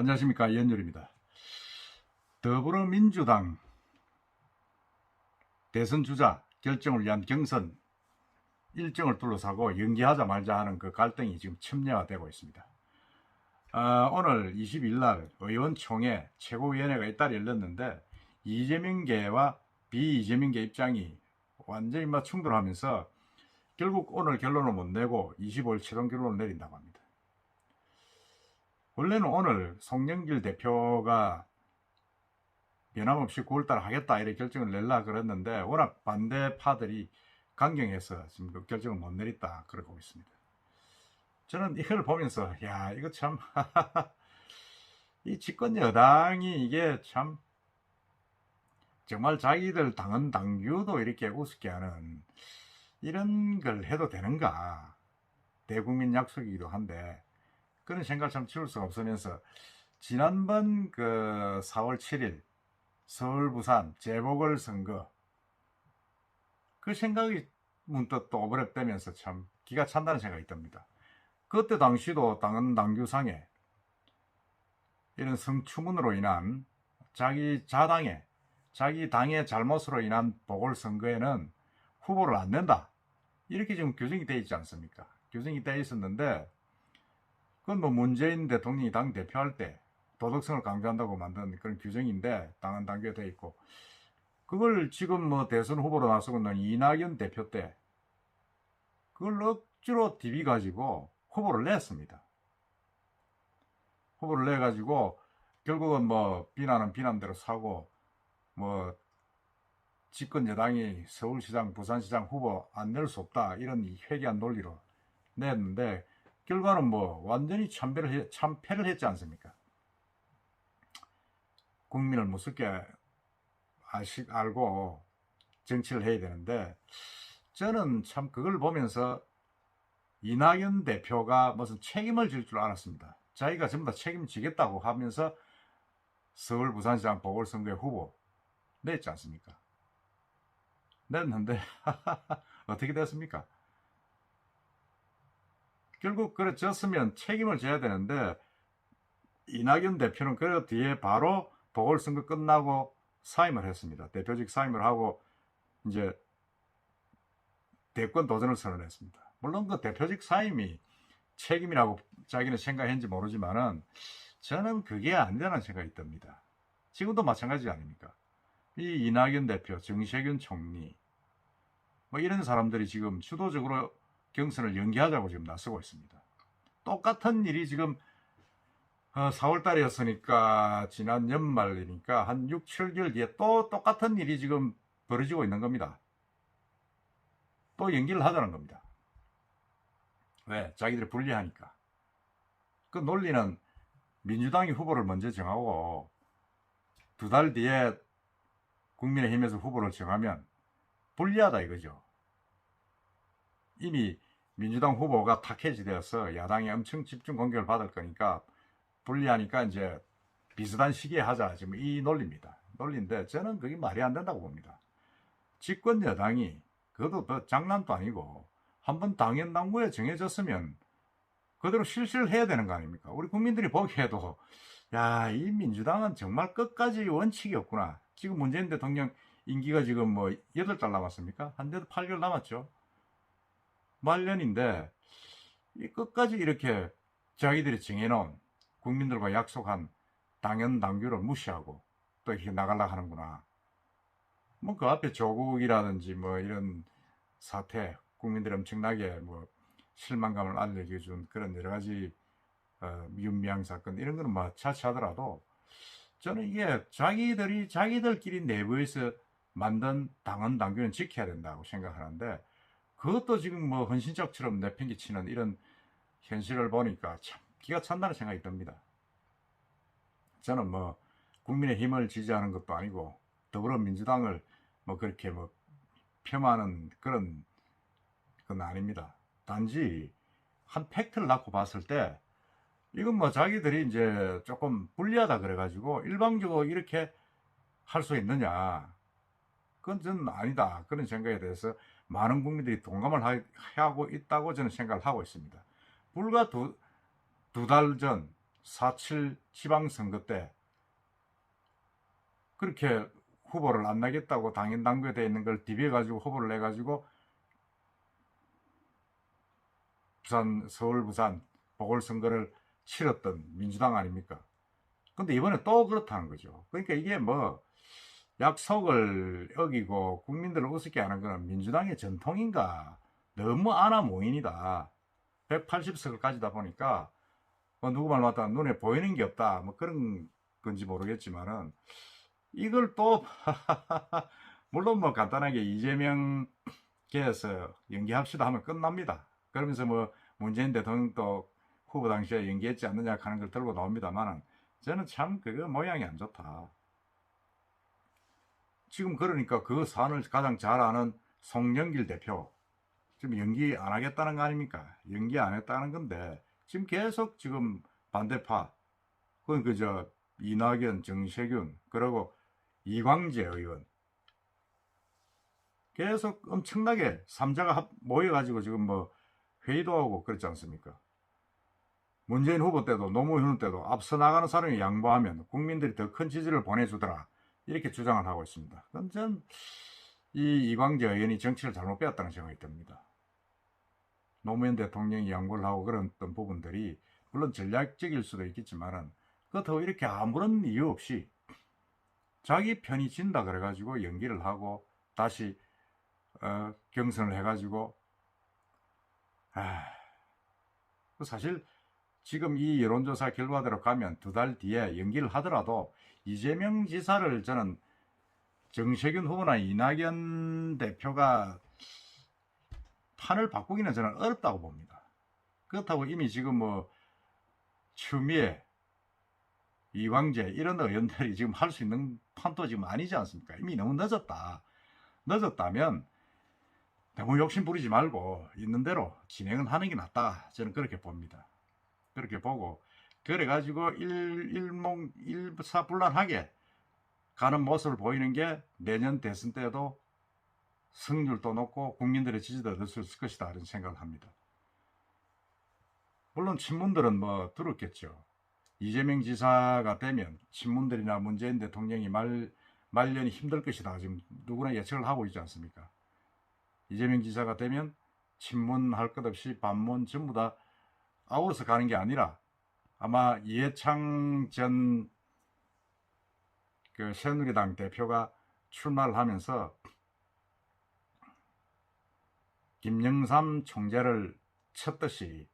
안녕하십니까 이현열입니다. 더불어민주당 대선 주자 결정을 위한 경선 일정을 둘러싸고 연기하자 말자 하는 그 갈등이 지금 첨예화되고 있습니다. 아, 오늘 20일 날 의원총회 최고위원회가 잇따라 열렸는데 이재명계와 비이재명계 입장이 완전히 막 충돌하면서 결국 오늘 결론을 못 내고 25일 최종 결론을 내린다고 합니다. 원래는 오늘 송영길 대표가 변함없이 9월달 하겠다 이렇게 결정을 내려 그랬는데 워낙 반대파들이 강경해서 지금 그 결정을 못 내렸다 그러고 있습니다. 저는 이걸 보면서 야 이거 참 이 집권 여당이 이게 참 정말 자기들 당은 당규도 이렇게 우습게 하는 이런 걸 해도 되는가 대국민 약속이기도 한데 그런 생각을 참 지울 수가 없으면서 지난번 그 4월 7일 서울 부산 재보궐 선거 그 생각이 문득 또 오버랩되면서 참 기가 찬다는 생각이 듭니다. 그때 당시도 당은 당규상에 이런 성추문으로 인한 자기 자당의 자기 당의 잘못으로 인한 보궐선거에는 후보를 안 낸다. 이렇게 지금 규정이 되어 있지 않습니까? 규정이 되어 있었는데 그건 뭐 문재인 대통령이 당 대표할 때 도덕성을 강조한다고 만든 그런 규정인데 당은 당규에 되어 있고 그걸 지금 뭐 대선 후보로 나서고 있는 이낙연 대표 때 그걸 억지로 DB 가지고 후보를 냈습니다. 후보를 내 가지고 결국은 뭐 비난은 비난대로 사고 뭐 집권 여당이 서울시장, 부산시장 후보 안 낼 수 없다 이런 회개한 논리로 냈는데 결과는 뭐 완전히 참배를 해- 참패를 했지 않습니까? 국민을 무섭게 아시, 알고 정치를 해야 되는데 저는 참 그걸 보면서 이낙연 대표가 무슨 책임을 질 줄 알았습니다. 자기가 전부 다 책임지겠다고 하면서 서울 부산시장 보궐선거의 후보 냈지 않습니까? 냈는데 어떻게 됐습니까? 결국 그래 졌으면 책임을 져야 되는데 이낙연 대표는 그 뒤에 바로 보궐선거 끝나고 사임을 했습니다. 대표직 사임을 하고 이제 대권 도전을 선언했습니다. 물론 그 대표직 사임이 책임이라고 자기는 생각했는지 모르지만은 저는 그게 아니라는 생각이 듭니다. 지금도 마찬가지 아닙니까? 이 이낙연 대표, 정세균 총리, 뭐 이런 사람들이 지금 주도적으로 경선을 연기하자고 지금 나서고 있습니다. 똑같은 일이 지금 4월 달이었으니까 지난 연말이니까 한 6, 7개월 뒤에 또 똑같은 일이 지금 벌어지고 있는 겁니다. 또 연기를 하자는 겁니다. 왜? 자기들이 불리하니까. 그 논리는 민주당이 후보를 먼저 정하고 두 달 뒤에 국민의힘에서 후보를 정하면 불리하다 이거죠. 이미 민주당 후보가 타켓이 되어서 야당이 엄청 집중 공격을 받을 거니까 불리하니까 이제 비슷한 시기에 하자 지금 이 논리입니다. 논리인데 저는 그게 말이 안 된다고 봅니다. 집권 여당이 그것도 더 장난도 아니고 한번 당연 당구에 정해졌으면 그대로 실시를 해야 되는 거 아닙니까? 우리 국민들이 보기에도 야, 이 민주당은 정말 끝까지 원칙이 없구나. 지금 문재인 대통령 임기가 지금 뭐 8달 남았습니까? 한 대도 8개월 남았죠. 말년인데 이 끝까지 이렇게 자기들이 정해놓은 국민들과 약속한 당연 당규를 무시하고 또 이렇게 나가려고 하는구나. 뭐 그 앞에 조국이라든지 뭐 이런 사태, 국민들이 엄청나게 뭐 실망감을 알려준 그런 여러 가지 어, 윤미향 사건 이런 거는 뭐 차치하더라도 저는 이게 자기들이 자기들끼리 내부에서 만든 당헌 당규는 지켜야 된다고 생각하는데 그것도 지금 뭐 헌신적처럼 내팽개치는 이런 현실을 보니까 참 기가 찬다는 생각이 듭니다. 저는 뭐 국민의 힘을 지지하는 것도 아니고 더불어민주당을 뭐 그렇게 뭐 폄하하는 그런 건 아닙니다. 단지 한 팩트를 갖고 봤을 때 이건 뭐 자기들이 이제 조금 불리하다 그래가지고 일방적으로 이렇게 할 수 있느냐 그건 저는 아니다 그런 생각에 대해서 많은 국민들이 동감을 하- 하고 있다고 저는 생각을 하고 있습니다. 불과 두 두 달 전 4.7 지방선거 때 그렇게 후보를 안 나겠다고 당연 당규에 돼 있는 걸 디비해가지고 후보를 내가지고 부산, 서울, 부산 보궐선거를 치렀던 민주당 아닙니까? 근데 이번에 또 그렇다는 거죠. 그러니까 이게 뭐 약속을 어기고 국민들을 우습게 하는 거는 민주당의 전통인가? 너무 아나무인이다. 180석을 가지다 보니까 뭐 누구 말 맞다 눈에 보이는 게 없다. 뭐 그런 건지 모르겠지만은 이걸 또 물론 뭐 간단하게 이재명 계에서 연기합시다 하면 끝납니다. 그러면서 뭐 문재인 대통령도 후보 당시에 연기했지 않느냐 하는 걸 들고 나옵니다만은 저는 참 그거 모양이 안 좋다. 지금 그러니까 그 사안을 가장 잘 아는 송영길 대표 지금 연기 안 하겠다는 거 아닙니까? 연기 안 했다는 건데 지금 계속 지금 반대파 그건 그저 이낙연, 정세균 그리고 이광재 의원 계속 엄청나게 삼자가 모여가지고 지금 뭐 회의도 하고 그렇지 않습니까? 문재인 후보 때도 노무현 때도 앞서 나가는 사람이 양보하면 국민들이 더 큰 지지를 보내주더라 이렇게 주장을 하고 있습니다. 그건 전이 이광재 의원이 정치를 잘못 배웠다는 생각이 듭니다. 노무현 대통령이 양보를 하고 그랬던 부분들이 물론 전략적일 수도 있겠지만은 그렇다고 이렇게 아무런 이유 없이 자기 편이 진다 그래가지고 연기를 하고 다시 어, 경선을 해가지고 아, 사실 지금 이 여론조사 결과대로 가면 두 달 뒤에 연기를 하더라도 이재명 지사를 저는 정세균 후보나 이낙연 대표가 판을 바꾸기는 저는 어렵다고 봅니다. 그렇다고 이미 지금 뭐 추미애, 이광재 이런 의원들이 지금 할 수 있는 판도 지금 아니지 않습니까? 이미 너무 늦었다. 늦었다면 너무 욕심 부리지 말고 있는 대로 진행은 하는 게 낫다. 저는 그렇게 봅니다. 그렇게 보고 그래가지고 일, 일몽 일사불란하게 가는 모습을 보이는 게 내년 대선 때도 승률도 높고 국민들의 지지도 얻을 수 있을 것이다 이런 생각을 합니다. 물론 친문들은 뭐 들었겠죠. 이재명 지사가 되면 친문들이나 문재인 대통령이 말 말년이 힘들 것이다. 지금 누구나 예측을 하고 있지 않습니까? 이재명 지사가 되면 친문할 것 없이 반문 전부 다 아우러서 가는 게 아니라 아마 이해창 전 그 새누리당 대표가 출마를 하면서 김영삼 총재를 쳤듯이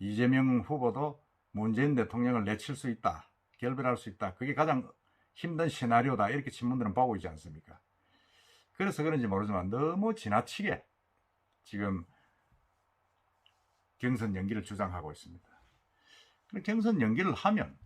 이재명 후보도 문재인 대통령을 내칠 수 있다. 결별할 수 있다. 그게 가장 힘든 시나리오다. 이렇게 친문들은 보고 있지 않습니까? 그래서 그런지 모르지만 너무 지나치게 지금 경선 연기를 주장하고 있습니다. 경선 연기를 하면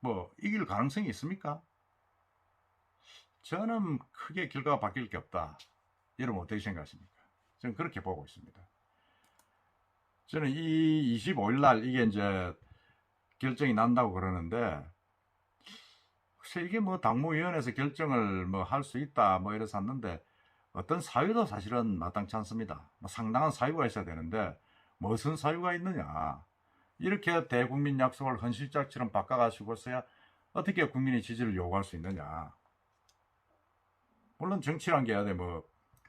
뭐 이길 가능성이 있습니까? 저는 크게 결과가 바뀔 게 없다. 여러분 어떻게 생각하십니까? 저는 그렇게 보고 있습니다. 저는 이 25일 날 이게 이제 결정이 난다고 그러는데 글쎄 이게 뭐 당무위원회에서 결정을 뭐 할 수 있다 뭐 이래서 놨는데 어떤 사유도 사실은 마땅치 않습니다. 뭐 상당한 사유가 있어야 되는데 무슨 사유가 있느냐. 이렇게 대국민 약속을 헌실짝처럼 바꿔가시고서야 어떻게 국민의 지지를 요구할 수 있느냐. 물론 정치란 게 아니라 뭐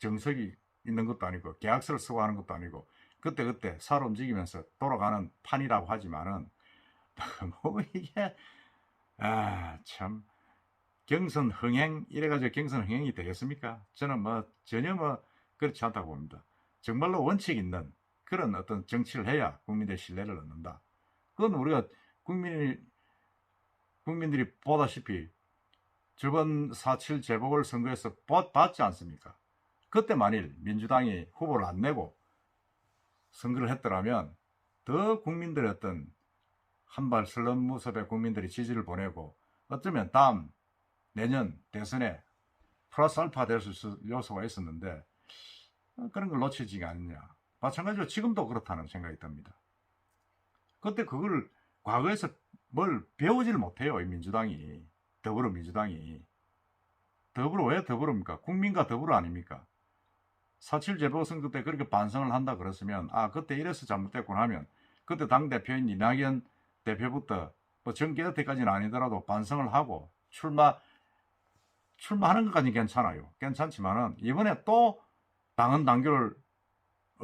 정석이 있는 것도 아니고 계약서를 쓰고 하는 것도 아니고 그때 그때 살 움직이면서 돌아가는 판이라고 하지만은 뭐 이게 아 참 경선 흥행 이래가지고 경선 흥행이 되겠습니까? 저는 뭐 전혀 뭐 그렇지 않다고 봅니다. 정말로 원칙 있는 그런 어떤 정치를 해야 국민들의 신뢰를 얻는다. 그건 우리가 국민이 국민들이 보다시피 저번 4.7 재보궐 선거에서 봤지 않습니까? 그때 만일 민주당이 후보를 안 내고 선거를 했더라면 더 국민들의 어떤 한발 슬럼 모습에 국민들이 지지를 보내고 어쩌면 다음 내년 대선에 플러스 알파 될 수 있을 요소가 있었는데 그런 걸 놓치지가 않느냐. 마찬가지로 지금도 그렇다는 생각이 듭니다. 그때 그걸 과거에서 뭘 배우지를 못해요. 이 민주당이. 더불어민주당이. 더불어 왜 더불어입니까? 국민과 더불어 아닙니까? 4.7 재보선거 때 그렇게 반성을 한다 그랬으면 아 그때 이래서 잘못됐구나 하면 그때 당 대표인 이낙연 대표부터 뭐 정계 때까지는 아니더라도 반성을 하고 출마 출마하는 것까지 괜찮아요. 괜찮지만은 이번에 또 당헌 당규를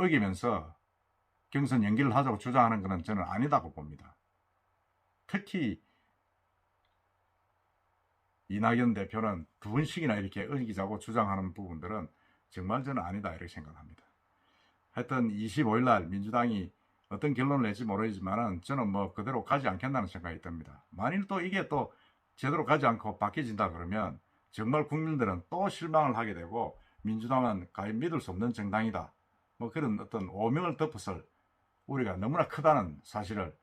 어기면서 경선 연기를 하자고 주장하는 것은 저는 아니다고 봅니다. 특히 이낙연 대표는 두 번씩이나 이렇게 어기자고 주장하는 부분들은 정말 저는 아니다 이렇게 생각합니다. 하여튼 25일 날 민주당이 어떤 결론을 낼지 모르지만은 저는 뭐 그대로 가지 않겠다는 생각이 듭니다. 만일 또 이게 또 제대로 가지 않고 바뀌어진다 그러면 정말 국민들은 또 실망을 하게 되고 민주당은 가히 믿을 수 없는 정당이다. 뭐 그런 어떤 오명을 덮었을 우리가 너무나 크다는 사실을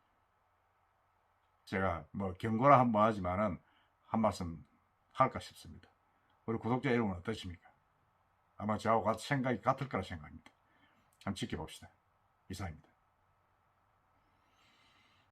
제가 뭐 경고를 한번 하지만은 한 말씀 할까 싶습니다. 우리 구독자 여러분 어떠십니까? 아마 저하고 같은 생각이 같을 거라 생각합니다. 한번 지켜봅시다. 이상입니다.